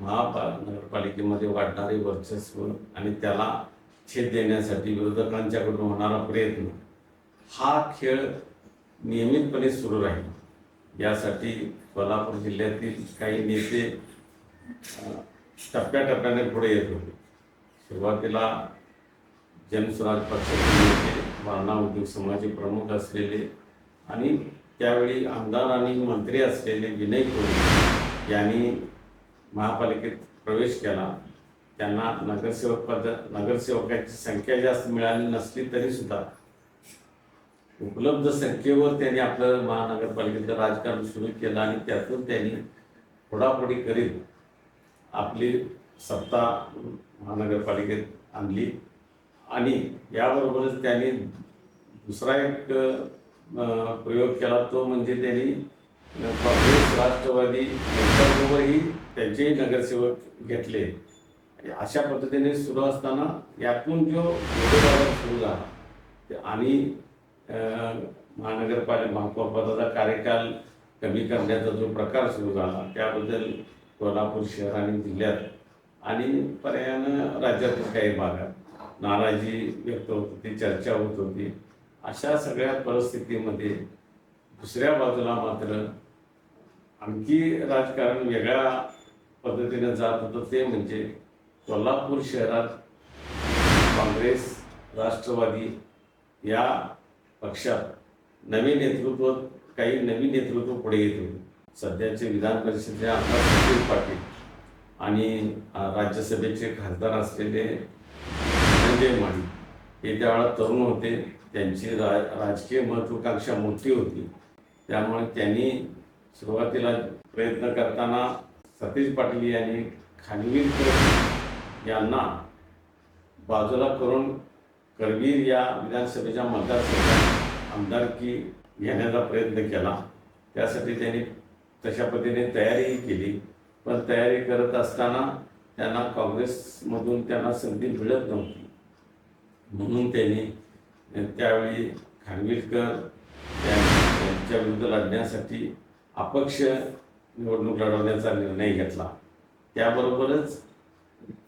महापा नगरपालिकेमध्ये वाढणारे वर्चस्व आणि त्याला छेद देण्यासाठी विरोधकांच्याकडून होणारा प्रयत्न हा खेळ नियमितपणे सुरू राहील. यासाठी कोल्हापूर जिल्ह्यातील काही नेते टप्प्याटप्प्याने पुढे येत होते. सुरुवातीला जनस्वराज पक्षाचे नेते वारणा उद्योग समाजाचे प्रमुख असलेले आणि त्यावेळी आमदार आणि मंत्री असलेले विनय कोळी यांनी महापालिकेत प्रवेश केला त्यांना नगरसेवक पद नगरसेवकाची संख्या जास्त मिळाली नसली तरी सुद्धा उपलब्ध संख्येवर त्यांनी आपलं महानगरपालिकेचं राजकारण सुरू केलं आणि त्यातून त्यांनी फोडाफोडी करीत आपली सत्ता महानगरपालिकेत आणली. आणि याबरोबरच त्यांनी दुसरा एक प्रयोग केला तो म्हणजे त्यांनी काँग्रेस राष्ट्रवादी यांच्याबरोबरही त्यांचेही नगरसेवक घेतले. अशा पद्धतीने सुरू असताना यातून जो विरोधाभास सुरू झाला ते- आणि महानगरपालिका महापौरपदाचा कार्यकाल कमी करण्याचा जो प्रकार सुरू झाला त्याबद्दल कोल्हापूर शहर आणि जिल्ह्यात आणि पर्यायानं राज्यातील काही भागात नाराजी व्यक्त होत होती चर्चा होत होती. अशा सगळ्या परिस्थितीमध्ये दुसऱ्या बाजूला मात्र आणखी राजकारण वेगळ्या पद्धतीने जात होतं ते म्हणजे कोल्हापूर शहरात काँग्रेस राष्ट्रवादी या पक्षात नवीन नेतृत्व काही नवीन नेतृत्व पुढे येत होते. सध्याचे विधान परिषदेचे आमदार सुशील पाटील आणि राज्यसभेचे खासदार असलेले संजय माळी हे त्यावेळा तरुण होते त्यांची रा राजकीय महत्वाकांक्षा मोठी होती. त्यामुळे त्यांनी सुरुवातीला प्रयत्न करताना सतीश पाटील यांनी खानवीर यांना बाजूला करून करवीर या विधानसभेच्या मतदारसंघात आमदारकी घेण्याचा प्रयत्न केला. त्यासाठी त्यांनी तशा पद्धतीने तयारीही केली. पण तयारी करत असताना त्यांना काँग्रेसमधून त्यांना संधी मिळत नव्हती. म्हणून त्यांनी त्यावेळी खानविलकर यां- यांच्या विरुद्ध लढण्यासाठी अपक्ष निवडणूक लढवण्याचा निर्णय घेतला. त्याबरोबरच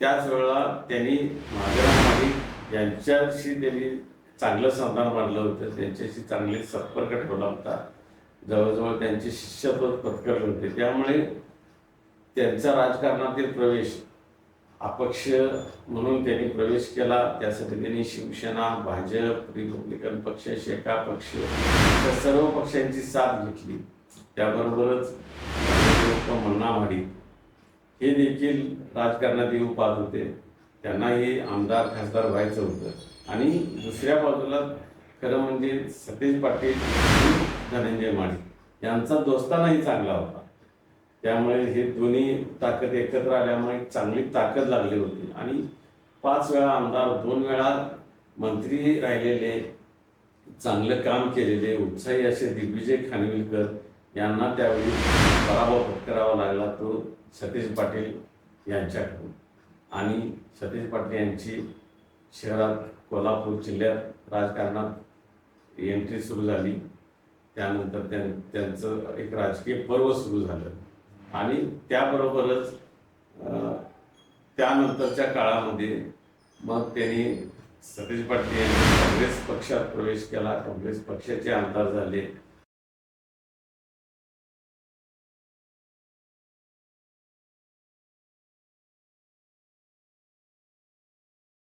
त्याच वेळेला त्यांनी महादेव यांच्याशी त्यांनी चांगलं संधान मांडलं होतं. त्यांच्याशी चांगले संपर्क ठेवला होता. जवळजवळ त्यांचे शिष्यत्व पत्करले होते. त्यामुळे त्यांचा राजकारणातील प्रवेश अपक्ष म्हणून त्यांनी प्रवेश केला. त्यासाठी त्यांनी शिवसेना भाजप रिपब्लिकन पक्ष शेका पक्ष या सर्व पक्षांची साथ घेतली. त्याबरोबरच मन्ना हे देखील राजकारणात येऊ पाहत होते. त्यांनाही आमदार खासदार व्हायचं होतं. आणि दुसऱ्या बाजूला खरं म्हणजे सतेज पाटील धनंजय माळी यांचा दोस्तानाही चांगला होता. त्यामुळे हे दोन्ही ताकद एकत्र आल्यामुळे चांगली ताकद लागली होती. आणि पाच वेळा आमदार दोन वेळा मंत्री राहिलेले चांगलं काम केलेले उत्साही असे दिग्विजय खानविलकर यांना त्यावेळी पराभव पत्करावा लागला तो सतीश पाटील यांच्याकडून. आणि सतीश पाटील यांची शहरात कोल्हापूर जिल्ह्यात राजकारणात एंट्री सुरू झाली. त्यानंतर त्यां त्यांचं एक राजकीय पर्व सुरू झालं. आणि त्याबरोबरच त्यानंतरच्या काळामध्ये मग त्यांनी सतीश पाटील यांनी काँग्रेस पक्षात प्रवेश केला. काँग्रेस पक्षाचे आमदार झाले.